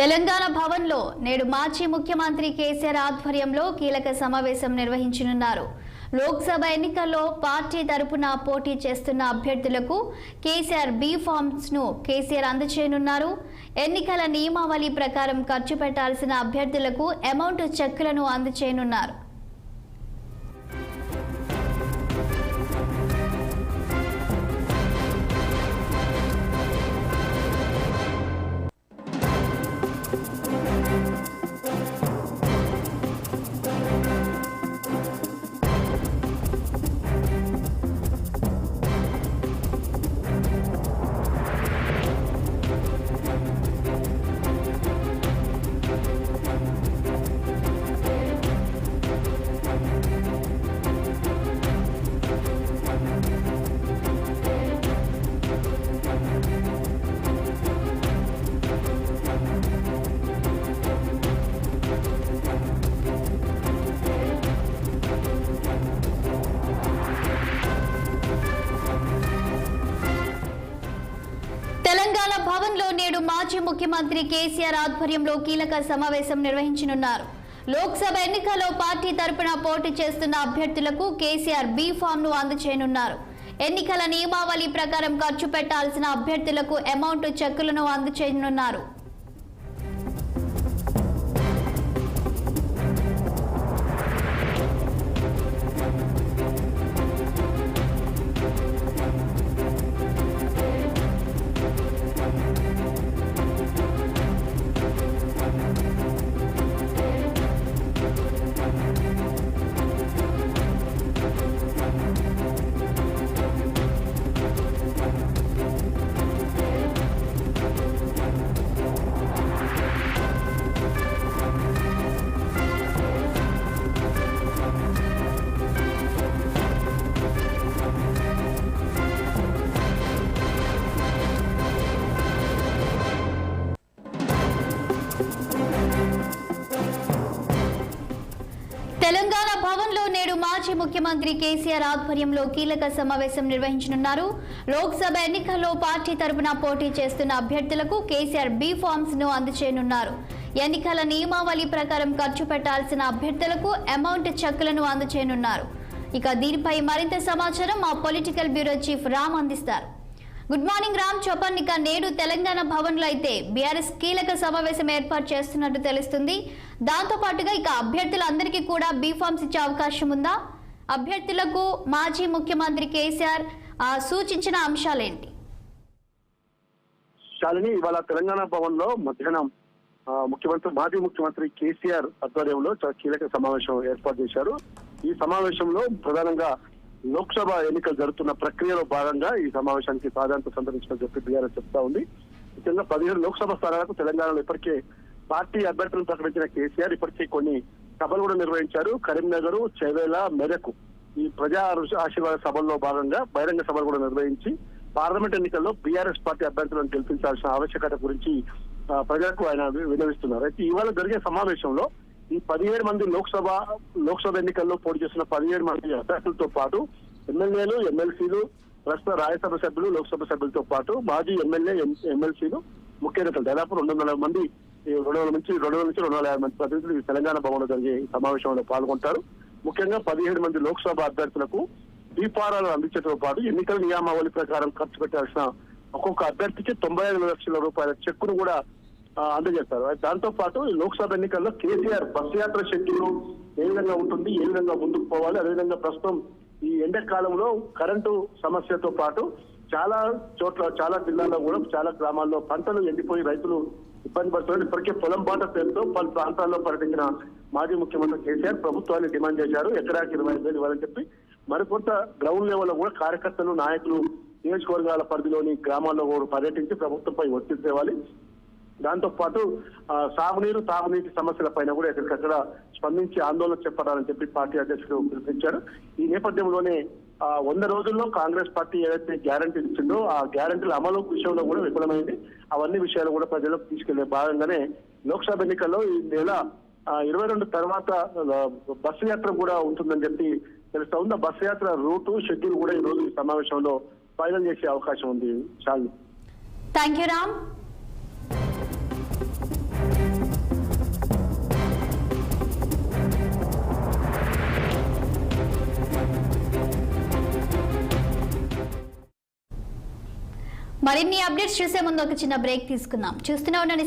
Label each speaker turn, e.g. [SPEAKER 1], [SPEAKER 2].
[SPEAKER 1] తెలంగాణ భవన్లో నేడు మాజీ ముఖ్యమంత్రి కేసీఆర్ ఆధ్వర్యంలో కీలక సమావేశం నిర్వహించనున్నారు. లోక్సభ ఎన్నికల్లో పార్టీ తరపున పోటీ చేస్తున్న అభ్యర్థులకు కేసీఆర్ బీ ఫామ్స్ను కేసీఆర్ అందజేయనున్నారు. ఎన్నికల నియమావళి ప్రకారం ఖర్చు పెట్టాల్సిన అభ్యర్థులకు అమౌంట్ చెక్కులను అందజేయనున్నారు. తెలంగాణ ముఖ్యమంత్రి కేసీఆర్ ఆధ్వర్యంలో కీలక సమావేశం నిర్వహించనున్నారు. లోక్సభ ఎన్నికల్లో పార్టీ తరపున పోటీ చేస్తున్న అభ్యర్థులకు కేసీఆర్ బీ ఫామ్ను అందజేయనున్నారు. ఎన్నికల నియమావళి ప్రకారం ఖర్చు పెట్టాల్సిన అభ్యర్థులకు అమౌంట్ చెక్కులను అందజేయనున్నారు. తెలంగాణ భవన్లో నేడు మాజీ ముఖ్యమంత్రి కేసీఆర్ ఆధ్వర్యంలో కీలక సమావేశం నిర్వహించనున్నారు. లోక్సభ ఎన్నికల్లో పార్టీ తరపున పోటీ చేస్తున్న అభ్యర్థులకు కేసీఆర్ బీ ఫామ్స్ను అందజేయనున్నారు. ఎన్నికల నియమావళి ప్రకారం ఖర్చు పెట్టాల్సిన అభ్యర్థులకు అమౌంట్ చెక్కులను అందజేయనున్నారు. ఇక దీనిపై మరింత సమాచారం మా పొలిటికల్ బ్యూరో చీఫ్ రామ్ అందిస్తారు. గుడ్ మార్నింగ్ రామ్ చెప్పండి ఇక నేడు తెలంగాణ భవన్లో అయితే బీఆర్ఎస్ కీలక సమావేశం ఏర్పాటు చేస్తున్నట్టు తెలుస్తుంది. దాంతో పాటుగా ఇక అభ్యర్థులందరికీ కూడా బీఫామ్స్ ఇచ్చే అవకాశం ఉందా? అభ్యర్థులకు మాజీ ముఖ్యమంత్రి కేసీఆర్ ఆ, సూచించిన అంశాలేంటి?
[SPEAKER 2] శాలిని ఇవాళ తెలంగాణ భవన్లో మధ్యాహ్నం ముఖ్యమంత్రి మాజీ ముఖ్యమంత్రి కేసీఆర్ ఆధ్వర్యంలో చాలా కీలక సమావేశం ఏర్పాటు చేశారు. ఈ సమావేశంలో ప్రధానంగా లోక్సభ ఎన్నికలు జరుగుతున్న ప్రక్రియలో భాగంగా ఈ సమావేశానికి ప్రాధాన్యత సంతరించినని చెప్పి బీఆర్ఎస్ చెప్తా ఉంది. ముఖ్యంగా పదిహేడు లోక్సభ స్థానాలకు తెలంగాణలో ఇప్పటికే పార్టీ అభ్యర్థులను ప్రకటించిన కేసీఆర్ ఇప్పటికే కొన్ని సభలు కూడా నిర్వహించారు. కరీంనగర్ చెవేల మెదకు ఈ ప్రజా ఆశీర్వాద సభల్లో భాగంగా బహిరంగ సభలు కూడా నిర్వహించి పార్లమెంట్ ఎన్నికల్లో బీఆర్ఎస్ పార్టీ అభ్యర్థులను గెలిపించాల్సిన ఆవశ్యకత గురించి ప్రజలకు ఆయన వి- విన్నవిస్తున్నారు. అయితే ఇవాళ జరిగే సమావేశంలో ఈ పదిహేడు మంది లోక్సభ లోక్సభ ఎన్నికల్లో పోటీ చేసిన పదిహేడు మంది అభ్యర్థులతో పాటు ఎమ్మెల్యేలు ఎమ్మెల్సీలు ప్రస్తుత రాజ్యసభ సభ్యులు లోక్సభ సభ్యులతో పాటు మాజీ ఎమ్మెల్యే ఎమ్మెల్సీలు ముఖ్య నేతలు. దాదాపు రెండు వందల మంది రెండు వందల నుంచి రెండు వందల నుంచి రెండు వందల యాభై మంది ప్రతినిధులు ఈ తెలంగాణ భవన్లో జరిగే ఈ సమావేశంలో పాల్గొంటారు. ముఖ్యంగా పదిహేడు మంది లోక్సభ అభ్యర్థులకు దీపారాలు అందించడంతో పాటు ఎన్నికల నియామావళి ప్రకారం ఖర్చు పెట్టాల్సిన ఒక్కొక్క అభ్యర్థికి తొంభై ఐదు లక్షల రూపాయల చెక్కును కూడా అందజేస్తారు దాంతో పాటు ఈ లోక్సభ ఎన్నికల్లో కేసీఆర్ బస్ యాత్ర షెడ్యూల్ ఏ విధంగా ఉంటుంది ఏ విధంగా ముందుకు పోవాలి అదేవిధంగా ప్రస్తుతం ఈ ఎండాకాలంలో కరెంటు సమస్యతో పాటు చాలా చోట్ల చాలా జిల్లాల్లో కూడా చాలా గ్రామాల్లో పంటలు ఎండిపోయి రైతులు ఇబ్బంది పడుతున్నారు. ఇప్పటికే పొలం బాట పేరుతో పలు ప్రాంతాల్లో పర్యటించిన మాజీ ముఖ్యమంత్రి కేసీఆర్ ప్రభుత్వాన్ని డిమాండ్ చేశారు. ఎకరాకి ఇరవై ఐదు వేలు ఇవ్వాలని చెప్పి మరికొంత గ్రౌండ్ లెవెల్లో కూడా కార్యకర్తలు నాయకులు నియోజకవర్గాల పరిధిలోని గ్రామాల్లో కూడా పర్యటించి ప్రభుత్వంపై ఒత్తిడి తేవాలి. దాంతో పాటు సాగునీరు తాగునీటి సమస్యల పైన కూడా ఎక్కడికక్కడ స్పందించి ఆందోళన చెప్పడాలని చెప్పి పార్టీ అధ్యక్షుడు పిలుపునిచ్చారు ఈ నేపథ్యంలోనే వంద రోజుల్లో కాంగ్రెస్ పార్టీ ఏదైతే గ్యారంటీ ఇచ్చిందో ఆ గ్యారంటీల అమలు విషయంలో కూడా విఫలమైంది. అవన్నీ విషయాలు కూడా ప్రజలకు తీసుకెళ్ళే భాగంగానే లోక్సభ ఎన్నికల్లో ఈ నెల ఇరవై రెండు తర్వాత బస్సు యాత్ర కూడా ఉంటుందని చెప్పి తెలుస్తా ఉంది. ఆ బస్సు యాత్ర రూటు షెడ్యూల్ కూడా ఈ రోజు ఈ సమావేశంలో ఫైనల్ చేసే అవకాశం ఉంది. చాలు
[SPEAKER 1] థ్యాంక్ యూ రామ్. మరిన్ని అప్డేట్స్ చూసే ముందు ఒక చిన్న బ్రేక్ తీసుకుందాం. చూస్తూనే ఉండండి